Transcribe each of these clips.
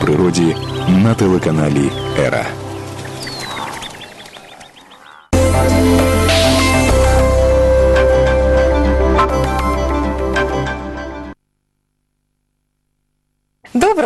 природі на телеканалі Ера.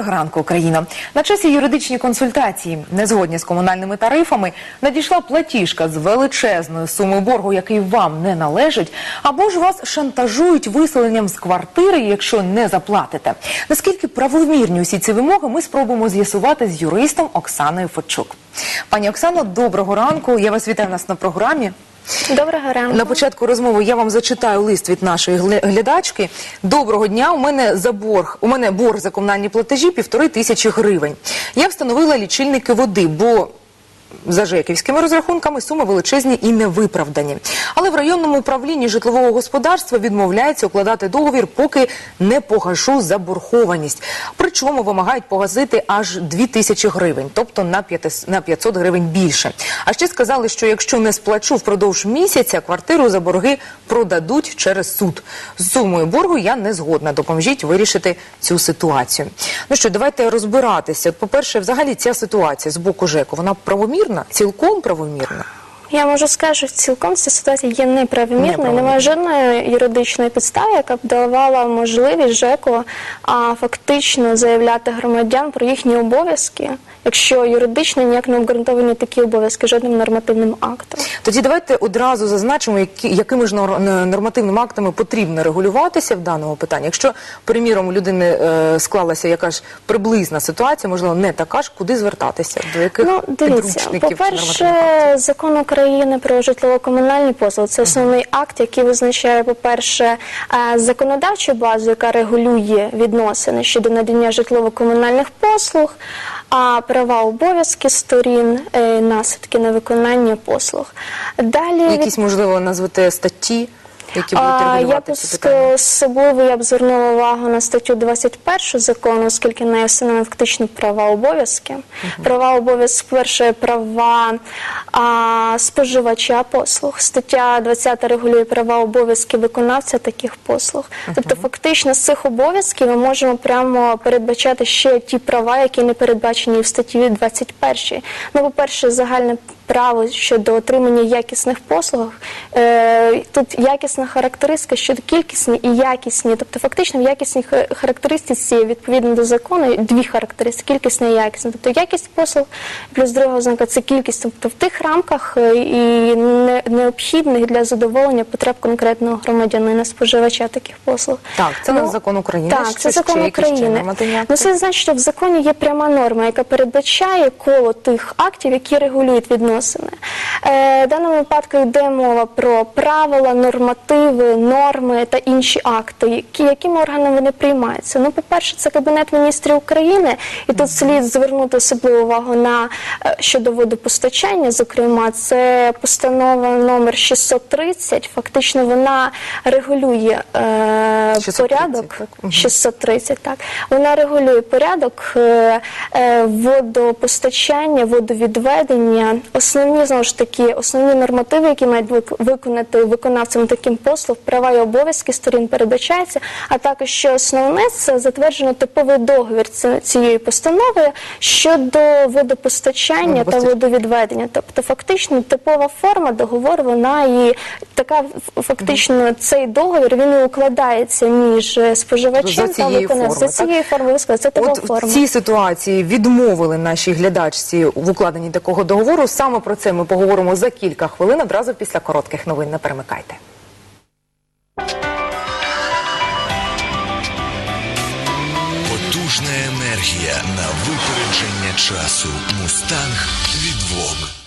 Доброго ранку, Україна. На часі юридичні консультації не згодні з комунальними тарифами надійшла платіжка з величезною сумою боргу, який вам не належить, або ж вас шантажують виселенням з квартири, якщо не заплатите. Наскільки правомірні усі ці вимоги, ми спробуємо з'ясувати з юристом Оксаною Фочук. Пані Оксано, доброго ранку. Я вас вітаю нас на програмі. Доброго ранку. На початку розмови я вам зачитаю лист від нашої глядачки. Доброго дня. У мене за борг. У мене борг за комунальні платежі півтори тисячі гривень. Я встановила лічильники води, бо. За жеківськими розрахунками суми величезні і невиправдані. Але в районному управлінні житлового господарства відмовляється укладати договір, поки не погашу заборгованість. Причому вимагають погасити аж 2 тисячі гривень, тобто на 500 на 500 гривень більше. А ще сказали, що якщо не сплачу впродовж місяця, квартиру за борги продадуть через суд. З сумою боргу я не згодна. Допоможіть вирішити цю ситуацію. Ну що, давайте розбиратися. По-перше, взагалі ця ситуація з боку ЖЕКу, вона правомірна, цілком правомірна. Я можу сказати, що цілком ця ситуація є неправомірною. Немає жодної юридичної підстави, яка б давала можливість ЖЕКу а, фактично заявляти громадян про їхні обов'язки, якщо юридично ніяк не обґрунтовані такі обов'язки жодним нормативним актом. Тоді давайте одразу зазначимо, які, якими ж нор- нормативними актами потрібно регулюватися в даному питанні. Якщо, приміром, у людини е, склалася якась приблизна ситуація, можливо, не така ж, куди звертатися? До яких Ну, дивіться, по-перше, закон України про житлово-комунальні послуги це основний акт, який визначає, по-перше, е, законодавчу базу, яка регулює відносини щодо надання житлово-комунальних послуг, а права обов'язки сторін, е, наслідки на виконання послуг. Далі Якісь, можливо, назвати статті, які будуть а, я регулювати ці питання? особливо я б звернула увагу на статтю 21 закону, оскільки нею встановлені фактично права обов'язки. Права обов'язки, перше, права а, споживача послуг. Стаття 20 регулює права обов'язки виконавця таких послуг. Тобто, фактично, з цих обов'язків ми можемо прямо передбачати ще ті права, які не передбачені в статті 21. Ну, по-перше, загальне право щодо отримання якісних послуг. Е, тут якісна характеристика щодо кількісні і якісні, тобто фактично в якісній характеристиці відповідно до закону дві характеристики кількісна і якісна. Тобто якість послуг плюс друга ознака це кількість, тобто в тих рамках е, і не- необхідних для задоволення потреб конкретного громадянина споживача таких послуг. Так, це на закон України. Так, це закон України. Ну, це значить, що в законі є пряма норма, яка передбачає коло тих актів, які регулюють відносини. Е, в даному випадку йде мова про правила, нормативи, норми та інші акти, які, якими органами вони приймаються. Ну, по-перше, це Кабінет міністрів України, і тут слід звернути особливу увагу на е, щодо водопостачання. Зокрема, це постанова номер 630. Фактично, вона регулює е, 630, порядок. так? 630, так. Вона регулює порядок е, е, водопостачання, водовідведення. Основні знову ж таки, основні нормативи, які мають виконати виконавцям таким послуг, права і обов'язки сторін передбачаються. А також що основне це затверджено типовий договір цієї постанови щодо водопостачання та водовідведення. Тобто, фактично, типова форма договору, вона і така фактично цей договір він і укладається між е, споживачем та виконавцем. За цієї форми ви сказали, це типова От форма. в цій ситуації відмовили нашій глядачці в укладенні такого договору. Саме про це ми поговоримо за кілька хвилин, одразу після коротких новин. Не перемикайте. Потужна енергія на випередження часу. Мустанг від Vogue.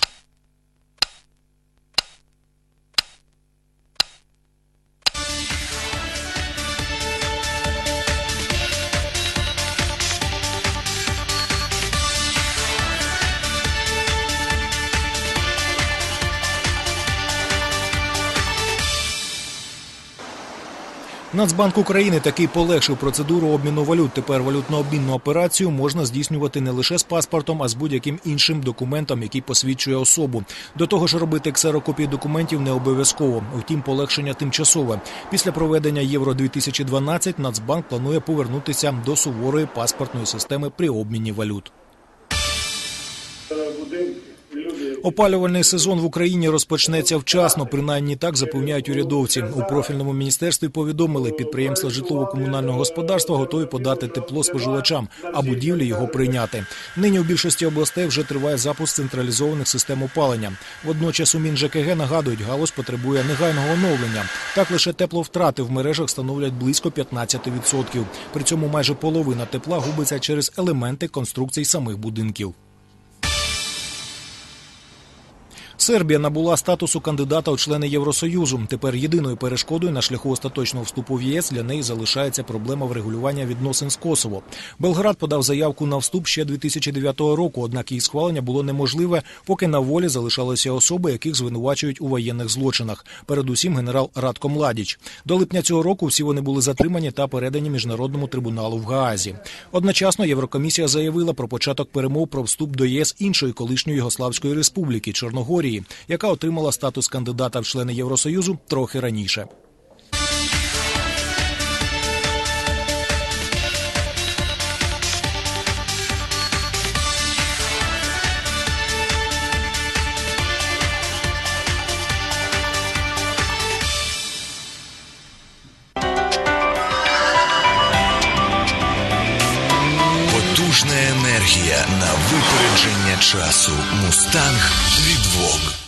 Нацбанк України таки полегшив процедуру обміну валют. Тепер валютно-обмінну операцію можна здійснювати не лише з паспортом, а з будь-яким іншим документом, який посвідчує особу. До того ж, робити ксерокопії документів не обов'язково. Втім, полегшення тимчасове. Після проведення Євро 2012 Нацбанк планує повернутися до суворої паспортної системи при обміні валют. Опалювальний сезон в Україні розпочнеться вчасно. Принаймні так запевняють урядовці. У профільному міністерстві повідомили, підприємства житлово-комунального господарства готові подати тепло споживачам, а будівлі його прийняти. Нині у більшості областей вже триває запуск централізованих систем опалення. Водночас у МінЖКГ нагадують, галузь потребує негайного оновлення. Так лише тепловтрати в мережах становлять близько 15%. При цьому майже половина тепла губиться через елементи конструкцій самих будинків. Сербія набула статусу кандидата у члени Євросоюзу. Тепер єдиною перешкодою на шляху остаточного вступу в ЄС для неї залишається проблема врегулювання відносин з Косово. Белград подав заявку на вступ ще 2009 року, однак її схвалення було неможливе, поки на волі залишалися особи, яких звинувачують у воєнних злочинах. Передусім, генерал Радко Младіч. До липня цього року всі вони були затримані та передані міжнародному трибуналу в Гаазі. Одночасно Єврокомісія заявила про початок перемов про вступ до ЄС іншої колишньої Югославської республіки Чорногорії, яка отримала статус кандидата в члени Євросоюзу трохи раніше. Часу. Мустанг від.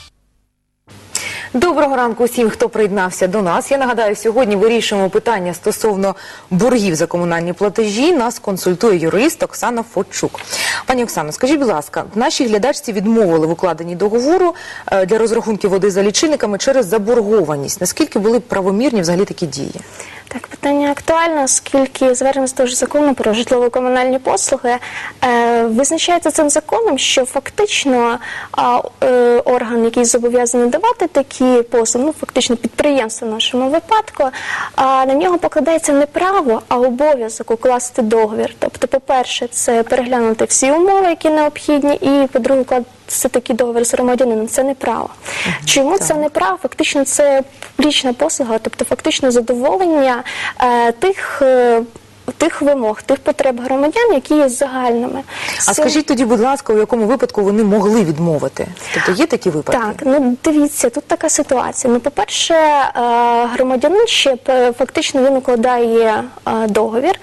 Доброго ранку всім, хто приєднався до нас. Я нагадаю, сьогодні вирішуємо питання стосовно боргів за комунальні платежі. Нас консультує юрист Оксана Фочук. Пані Оксано, скажіть, будь ласка, нашій глядачці відмовили в укладенні договору е, для розрахунків води за лічильниками через заборгованість. Наскільки були правомірні взагалі такі дії? Так, питання актуальне, оскільки звернення того закону про житлово-комунальні послуги е, визначається цим законом, що фактично е, орган, який зобов'язаний давати такі послуги, ну фактично підприємство в нашому випадку, а на нього покладається не право, а обов'язок укласти договір. Тобто, по-перше, це переглянути всі умови, які необхідні, і по-друге, укласти такий договір з громадянином. Це не право. Чому це не право? Фактично, це публічна послуга, тобто фактично задоволення е, тих. е, Тих вимог, тих потреб громадян, які є загальними. А Це- скажіть тоді, будь ласка, у якому випадку вони могли відмовити? Тобто є такі випадки? Так, ну дивіться, тут така ситуація. Ну, по-перше, е, громадянин ще фактично він укладає е, договір.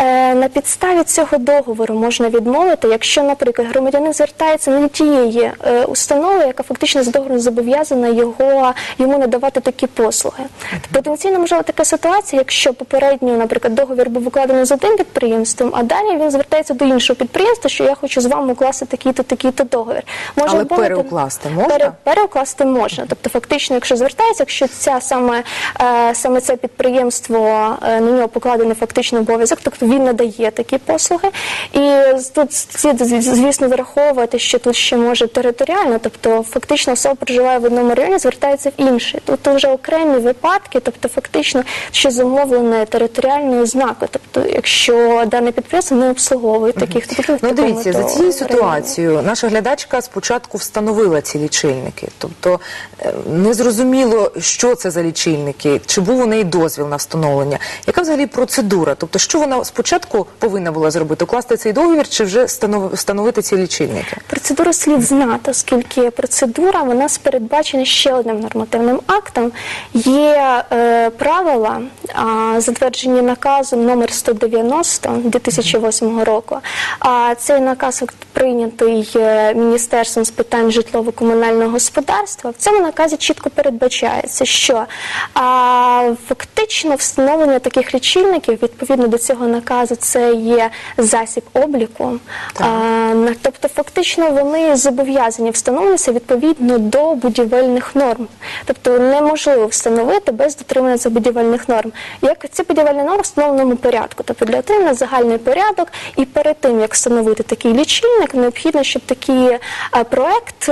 Е, На підставі цього договору можна відмовити, якщо, наприклад, громадянин звертається не тієї е, установи, яка фактично з договором зобов'язана його йому надавати такі послуги. Потенційно можлива така ситуація, якщо попередньо, наприклад, договір був укладений з одним підприємством, а далі він звертається до іншого підприємства, що я хочу з вами укласти такий-то, такий-то договір. Може Але бути- переукласти можна? Пере- переукласти можна. Тобто, фактично, якщо звертається, якщо ця саме, е, саме це підприємство е, на нього покладений фактичний обов'язок, тобто він надає такі послуги. І тут слід, звісно, враховувати, що тут ще може територіально, тобто фактично особа проживає в одному районі, звертається в інший. Тут вже окремі випадки, тобто фактично що замовлене територіальною ознакою. Тобто, якщо дане підприємство не обслуговує таких, тобто в Ну дивіться, за цією ситуацією наша глядачка спочатку встановила ці лічильники. Тобто е, не зрозуміло, що це за лічильники, чи був у неї дозвіл на встановлення. Яка взагалі процедура? Тобто, що вона спочатку повинна була зробити? Укласти цей договір чи вже встановити ці лічильники? Процедуру слід знати, оскільки процедура вона передбачена ще одним нормативним актом. Є е, правила, а, затверджені наказом номер 190 2008 року. А цей наказ прийнятий е, Міністерством з питань житлово-комунального господарства. В цьому наказі чітко передбачається, що а, фактично встановлення таких лічильників відповідно до цього наказу це є засіб обліку. А, тобто, фактично вони зобов'язані встановлюватися відповідно до будівельних норм. Тобто неможливо встановити без дотримання цих будівельних норм. Як ці будівельні норми в встановленому порядку, тобто для отримання загальний порядок, і перед тим як встановити такий лічильник, необхідно, щоб такий е, проект.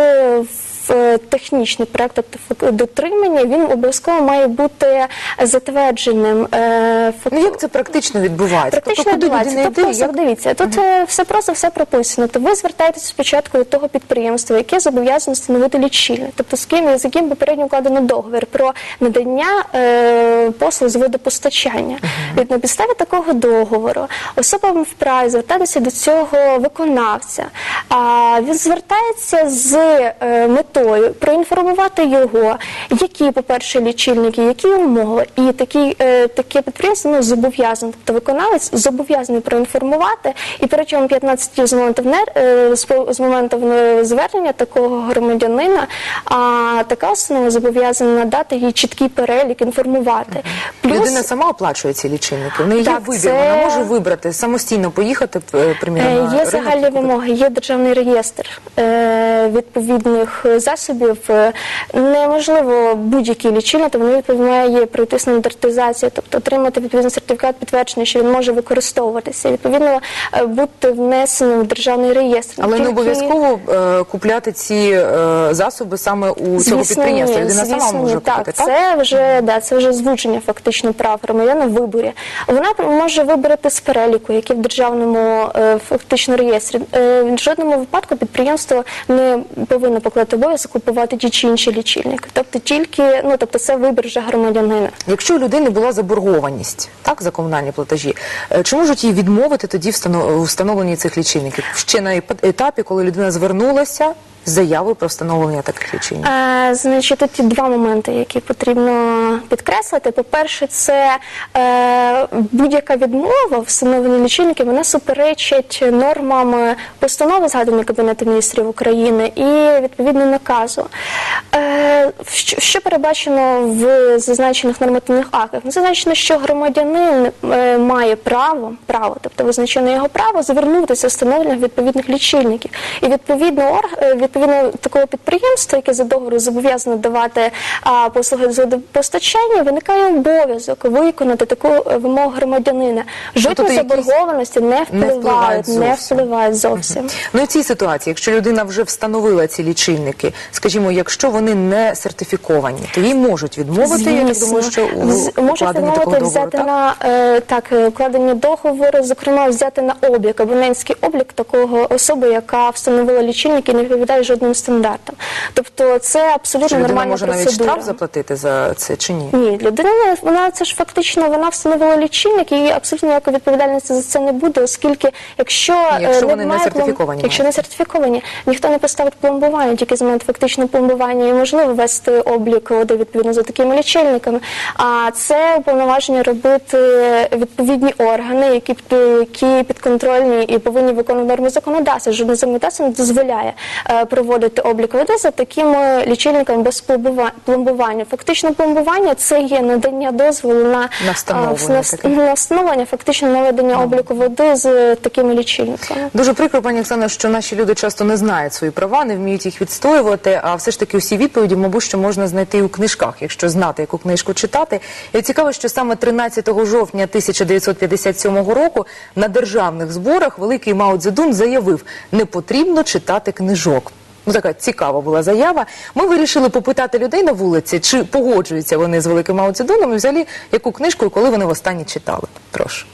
Е, технічний проект, тобто дотримання, він обов'язково має бути затвердженим. е, Ну як це практично відбувається? Практично тобто, відбувається. людина Тобто, йде? Як... дивіться, тут е, все просто все прописано. То ви звертаєтесь спочатку до того підприємства, яке зобов'язане встановити лічильник, тобто з ким з яким попередньо укладено договір про надання е, послуг з водопостачання. Від на підставі такого договору особа вправі звертатися до цього виконавця. А він звертається з е, метою проінформувати його, які, по-перше, лічильники, які умови, і такі, е, таке підприємство ну, зобов'язане, тобто виконавець зобов'язаний проінформувати, і протягом 15 днів з моменту внер- е, з моменту звернення такого громадянина, а така установа зобов'язана надати їй чіткий перелік, інформувати. Плюс Людина сама оплачує ці лічильники. В неї є Так, вибір. це- Вона може вибрати самостійно поїхати, е, приміром, Е, на Є ринок загальні купити. вимоги, є державний реєстр е, відповідних е, засобів. Е, Неможливо будь-який лічильник, вони відповідає пройти стандартизацію, тобто отримати відповідний сертифікат підтвердження, що він може використовуватися. Відповідно, е, бути внесеним в державний реєстр. Але не обов'язково е, купляти ці е, засоби саме у цього підприємства. Людина звісно, сама може ні. купити, так? Це вже да, це вже звучення фактично прав громадяна в виборі. Вона може вибрати з переліку, який в державному е, фактично реєстрі. Е, в жодному випадку підприємство не повинно покладати обов'язок купувати ті чи інші лічильники. Тобто тільки ну тобто це вибір вже громадянина. Якщо у людини була заборгованість так за комунальні платежі, е, чи можуть її відмовити тоді в встановленні цих лічильників ще на етапі, коли людина звернулася з заявою про встановлення таких лічильників? Е, значить, тут два моменти, які потрібно підкреслити. По-перше, це е, будь-яка відмова в встановленні лічильників, вона суперечить нормам постанови згаданої Кабінету міністрів України і відповідно наказу. Е, що, що передбачено в зазначених нормативних актах? Ну, Зазначено, що громадянин е, має право, право, тобто визначено його право звернутися з встановленням відповідних лічильників. І відповідно орг, е, відповідно такого підприємства, яке за договору зобов'язано давати а, послуги з водопостачання, виникає обов'язок виконати таку е, вимогу громадянина. Жодні тобто якісь заборгованості не не впливають впливають, не зовсім. впливають зовсім. Ну і в цій ситуації, якщо людина вже встановила ці лічильники, скажімо, якщо вони не сертифіковані, то їй можуть відмовити. Я так думаю, що у З- можуть укладенні такого відмовити договору, взяти так? на е, так е, укладення договору, зокрема взяти на облік абонентський облік такого особи, яка встановила лічильники і не відповідає жодним стандартам. Тобто це абсолютно Чи людина нормальна може навіть процедура. штраф заплатити за це чи ні? Ні, людина вона це ж фактично вона встановила лічильник і абсолютно ніякої відповідальності за це не буде, оскільки якщо, е, Якщо вони не сертифіковані якщо не сертифіковані, ніхто не поставить пломбування, тільки з моменту фактично пломбування і можливо вести облік води відповідно за такими лічильниками. А це уповноваження робити відповідні органи, які які підконтрольні і повинні виконувати норми законодавства. Жодне законодавство не дозволяє е, проводити облік води за такими лічильниками без пломбува- пломбування. Фактично пломбування це є надання дозволу на, На встановлення а, на, на встановлення, фактично наведення обліку води з такими лічильниками. Дуже прикро, пані Оксана, що наші люди часто не знають свої права, не вміють їх відстоювати. А все ж таки усі відповіді, мабуть, що можна знайти у книжках, якщо знати, яку книжку читати. І цікаво, що саме 13 жовтня 1957 року на державних зборах великий Мао Цзедун заявив: не потрібно читати книжок. Ну, така цікава була заява. Ми вирішили попитати людей на вулиці, чи погоджуються вони з великим Мао і взагалі яку книжку коли вони востаннє читали. Прошу.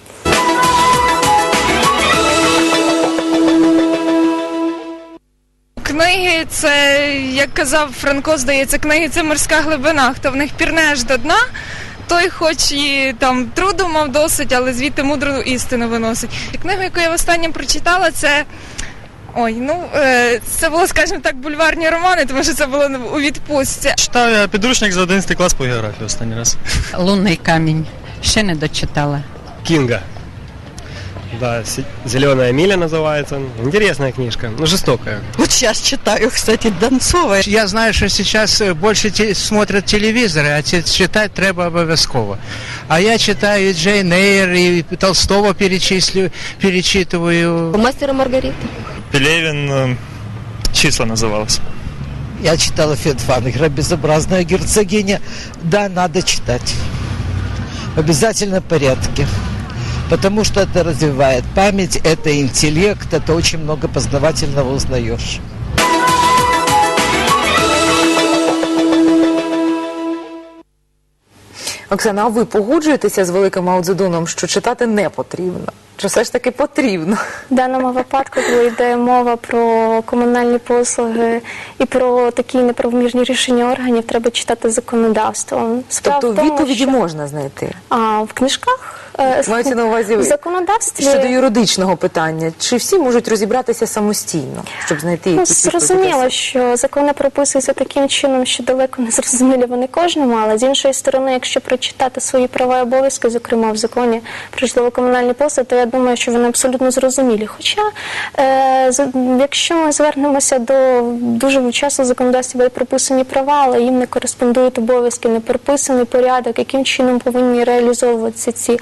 Книги це, як казав Франко, здається, книги це морська глибина. Хто в них пірне аж до дна, той хоч і там труду мав досить, але звідти мудру істину виносить. І книгу, яку я востаннє прочитала, це. Ой, ну е, це було, скажімо так, бульварні романи, тому що це було у відпустці. Читав я підручник за 11 клас по географії останній раз. Лунний камінь. Ще не дочитала. Кинга. Да, Зеленая миля называется. Интересная книжка, но жестокая. Вот сейчас читаю, кстати, Донцова. Я знаю, що зараз е, більше те- смотрять телевізори, а ці- читати треба обов'язково. А я читаю і Джейн Ейр, і Толстого перечислю, перечитываю. Мастера Маргарита. Пелевин э, числа называлась. Я читала Федфангера, безобразная герцогиня. Да, надо читать. Обязательно порядке. Потому что это развивает память, это интеллект, это очень много познавательного узнаешь. Оксана, а ви погоджуєтеся з великим Аудзедуном, що читати не потрібно? Чи все ж таки потрібно? В даному випадку, коли йде мова про комунальні послуги і про такі неправомірні рішення органів, треба читати законодавство. Справа Тобто в тому, відповіді що- можна знайти. А в книжках Мається на увазі в законодавстві щодо юридичного питання. Чи всі можуть розібратися самостійно, щоб знайти Ну, якісь відповіді? зрозуміло, що закони прописуються таким чином, що далеко не зрозумілі вони кожному, але з іншої сторони, якщо прочитати свої права і обов'язки, зокрема в законі про житлово-комунальні послуги, то я думаю, що вони абсолютно зрозумілі. Хоча, е, з- якщо ми звернемося до дуже часто в законодавстві прописані права, але їм не кореспондують обов'язки, не прописаний порядок, яким чином повинні реалізовуватися ці е,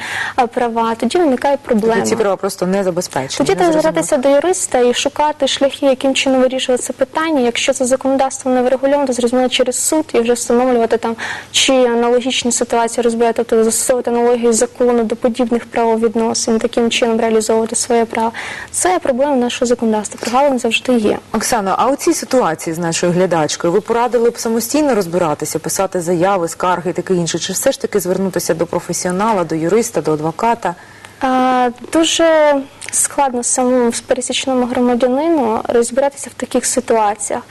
права, тоді виникає проблема. Тобто ці права просто не забезпечені. Тоді треба звертатися до юриста і шукати шляхи, яким чином вирішувати це питання. Якщо це законодавство не врегульовано, то зрозуміло через суд і вже встановлювати там чи аналогічні ситуації розбирати, тобто застосовувати аналогії закону до подібних правовідносин, таким чином реалізовувати своє право. Це проблема нашого законодавства. Прогалин завжди є. Оксано, а у цій ситуації з нашою глядачкою ви порадили б самостійно розбиратися, писати заяви, скарги і таке інше, чи все ж таки звернутися до професіонала, до юриста, до адвоката? А, дуже складно самому пересічному громадянину розбиратися в таких ситуаціях.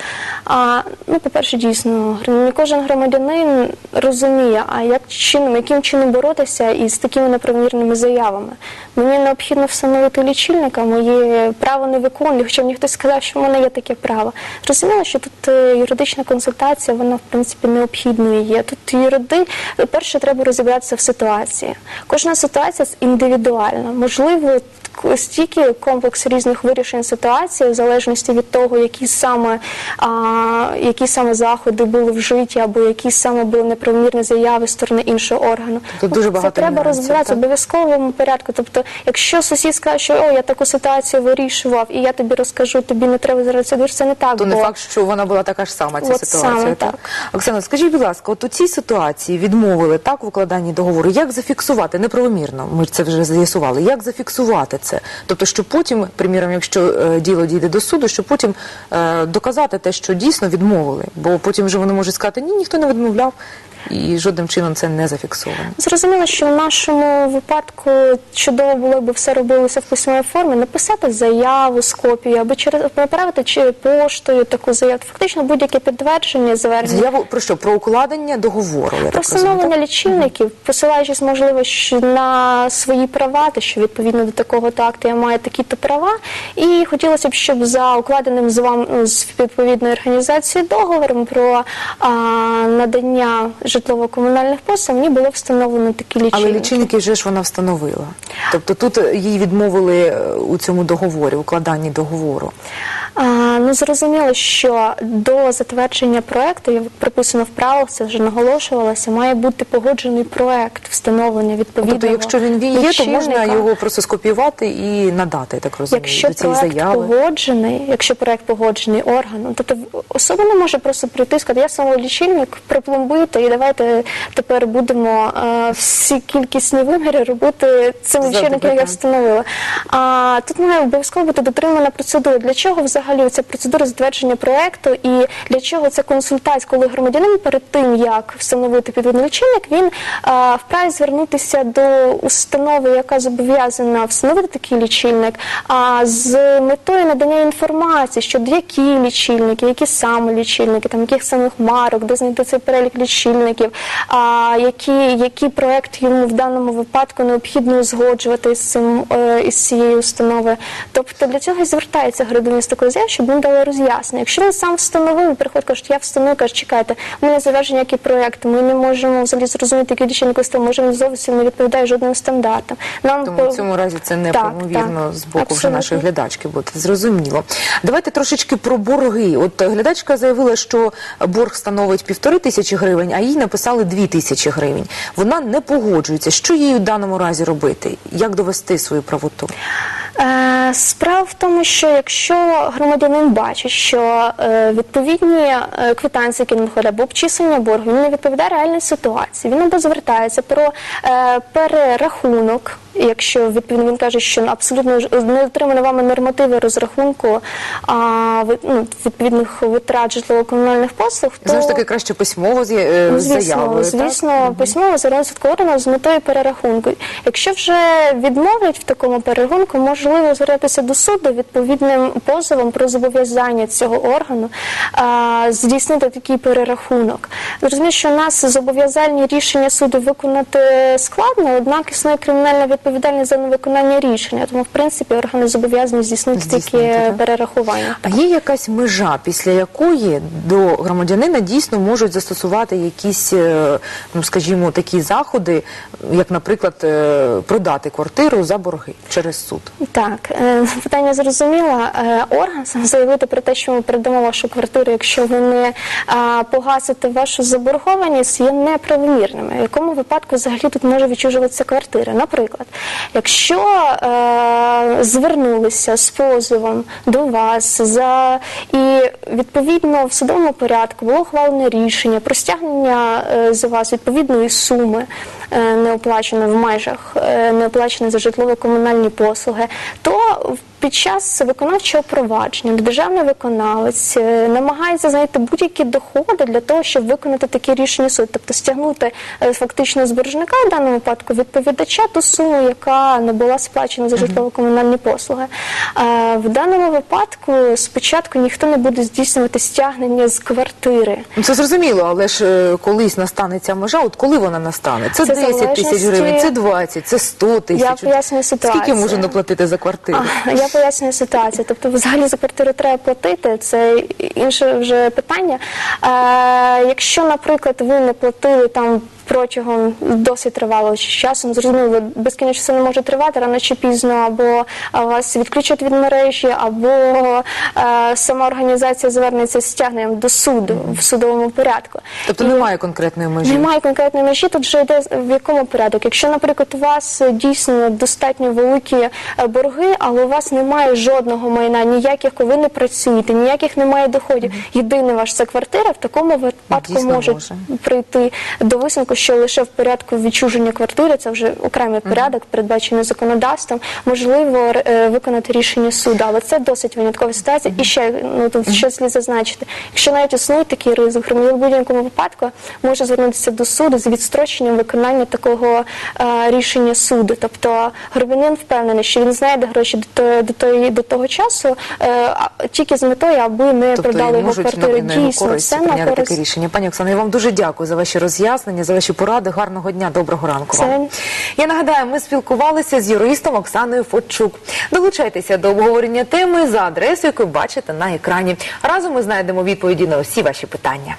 А, ну, по-перше, дійсно, не кожен громадянин розуміє, а як чином, яким чином боротися із такими неправомірними заявами. Мені необхідно встановити лічильника, моє право не виконую, хоча мені хтось сказав, що в мене є таке право. Зрозуміло, що тут е, юридична консультація, вона в принципі необхідною є. Тут юриди, перше, треба розібратися в ситуації. Кожна ситуація індивідуальна. Можливо, стільки комплекс різних вирішень ситуації, в залежності від того, які саме, а, які саме заходи були вжиті, або які саме були неправомірні заяви з сторони іншого органу. Тут дуже багато Це треба розбиратися в обов'язковому порядку. Тобто, якщо сусід скаже, що о, я таку ситуацію вирішував, і я тобі розкажу, тобі не треба зараз це дуже це не так. То не факт, що вона була така ж сама, ця От ситуація. саме так? так. Оксана, скажіть, будь ласка, от у цій ситуації відмовили так у вкладанні договору. Як зафіксувати неправомірно? Ми це вже з'ясували. Як зафіксувати це? Тобто, що потім, приміром, якщо е, діло дійде до суду, що потім е, доказати те, що дійсно відмовили, бо потім вже вони можуть сказати, ні, ніхто не відмовляв, і жодним чином це не зафіксовано. Зрозуміло, що в нашому випадку чудово було б все робилося в письмовій формі, написати заяву з копією або через направити чи поштою таку заяву. Фактично будь-яке підтвердження звернення. Заяву про що? Про укладення договору. Я Про встановлення лічильників, посилаючись, можливо, на свої права, те, що відповідно до такого то акту я маю такі-то права. І хотілося б, щоб за укладеним з вам ну, з відповідною організацією договором про а, надання житлово-комунальних послуг мені було встановлено такі лічильники. Але лічильники вже ж вона встановила. Тобто тут їй відмовили е, у цьому договорі, укладанні договору. А, ну зрозуміло, що до затвердження проекту, як прописано в правилах, це вже наголошувалося, має бути погоджений проект встановлення відповідного Тобто, якщо він є, то можна його просто скопіювати і надати, я так розумію, Якщо до цієї проект заяви. погоджений, якщо проект погоджений органом, тобто особа не може просто прийти і сказати, я саме лічильник пропломбуйте і давайте тепер будемо е, всі кількісні виміри робити цим лічильником, як я встановила. А тут має обов'язково бути дотримана процедура. Для чого взагалі ця процедура затвердження проекту і для чого ця консультація, коли громадянин перед тим, як встановити підводний лічильник, він е, вправі звернутися до установи, яка зобов'язана встановити такий лічильник, а з метою надання інформації, щодо які лічильники, які саме лічильники, там яких самих марок, де знайти цей перелік лічильників, а які, який проект йому в даному випадку необхідно узгоджувати з цим е, із цією установою. Тобто для цього і звертається громадянин з такою заявою, щоб він дали роз'яснення. Якщо він сам встановив, і приходить, каже, я встановив, каже, чекайте, у мене завершення який проект, ми не можемо взагалі зрозуміти, який лічильник встановив, може він зовсім не відповідає жодним стандартам. Нам Тому по- в цьому разі це не Так, правомірно так, з боку вже нашої глядачки буде. Зрозуміло. Давайте трошечки про борги. От глядачка заявила, що борг становить півтори тисячі гривень, а їй написали дві тисячі гривень. Вона не погоджується. Що їй у даному разі робити? Як довести свою правоту? Е, Справа в тому, що якщо громадянин бачить, що е, відповідні е, квитанції, які він виходить, або обчислення боргу, він не відповідає реальній ситуації, він або звертається про перерахунок Якщо відповідно він каже, що абсолютно не отримано вами нормативи розрахунку а, ну, відповідних витрат житлово-комунальних послуг, то Знову ж таки, краще письмово з, е, Ну, звісно, заявою. так? звісно, письмово за органу з метою перерахунку. Якщо вже відмовлять в такому перерахунку, можливо звернутися до суду відповідним позовом про зобов'язання цього органу а, здійснити такий перерахунок. Зрозуміло, що у нас зобов'язальні рішення суду виконати складно, однак існує кримінальна відповідальність за невиконання рішення. Тому, в принципі, органи зобов'язані здійснити такі так? перерахування. А є якась межа, після якої до громадянина дійсно можуть застосувати якісь, е, ну скажімо, такі заходи, як, наприклад, е, продати квартиру за борги через суд. Так, е, питання зрозуміло. Орган сам заявити про те, що ми передамо вашу квартиру, якщо ви не погасите вашу заборгованість, є неправомірними. В якому випадку взагалі тут може відчужуватися квартира? Наприклад, якщо е, звернулися з позовом до вас за і відповідно в судовому порядку було ухвалене рішення про стягнення е, з вас відповідної суми е, неоплаченої в межах е, неоплаченої за житлово-комунальні послуги, то під час виконавчого провадження державний виконавець е, намагається знайти будь-які доходи для того, щоб виконати таке рішення суду, тобто стягнути фактично з боржника в даному випадку відповідача ту суму, яка не була сплачена за житлово-комунальні послуги. В даному випадку спочатку ніхто не буде здійснювати стягнення з квартири. Це зрозуміло, але ж колись настане ця межа, от коли вона настане? Це, Це 10 тисяч гривень, це 20, це 100 тисяч. Я пояснюю Скільки можна платити за квартиру? А, я пояснюю ситуацію. Тобто, взагалі за квартиру треба платити, це інше вже питання. Е, якщо, наприклад, ви не платили там. Протягом досить тривалого часу, ну, зрозуміло, безкінечно це не може тривати рано чи пізно, або вас відключать від мережі, або е, сама організація звернеться з стягненням до суду в судовому порядку. Тобто І- немає конкретної межі. немає конкретної межі, тут вже йде в якому порядок. Якщо, наприклад, у вас е, дійсно достатньо великі е, борги, але у вас немає жодного майна, ніяких ви не працюєте, ніяких немає доходів. Єдине ваш це квартира, в такому випадку може може. прийти до висновку, що лише в порядку відчуження квартири, це вже окремий порядок, передбачений законодавством, можливо е, виконати рішення суду. Але це досить виняткова ситуація. І ще ну тут ще слід зазначити, якщо навіть існує такий ризик, громадянин в будь-якому випадку може звернутися до суду з відстроченням виконання такого е, рішення суду. Тобто громадянин впевнений, що він знайде гроші до того до тої до того часу, е, тільки з метою, аби не Тобто продали його квартиру. Дійсно, все на користь. таке рішення. Пані Оксано, я вам дуже дякую за ваші роз'яснення, за ваші ваші поради. Гарного дня, доброго ранку. вам. Я нагадаю, ми спілкувалися з юристом Оксаною Фочук. Долучайтеся до обговорення теми за адресою, яку бачите на екрані. Разом ми знайдемо відповіді на усі ваші питання.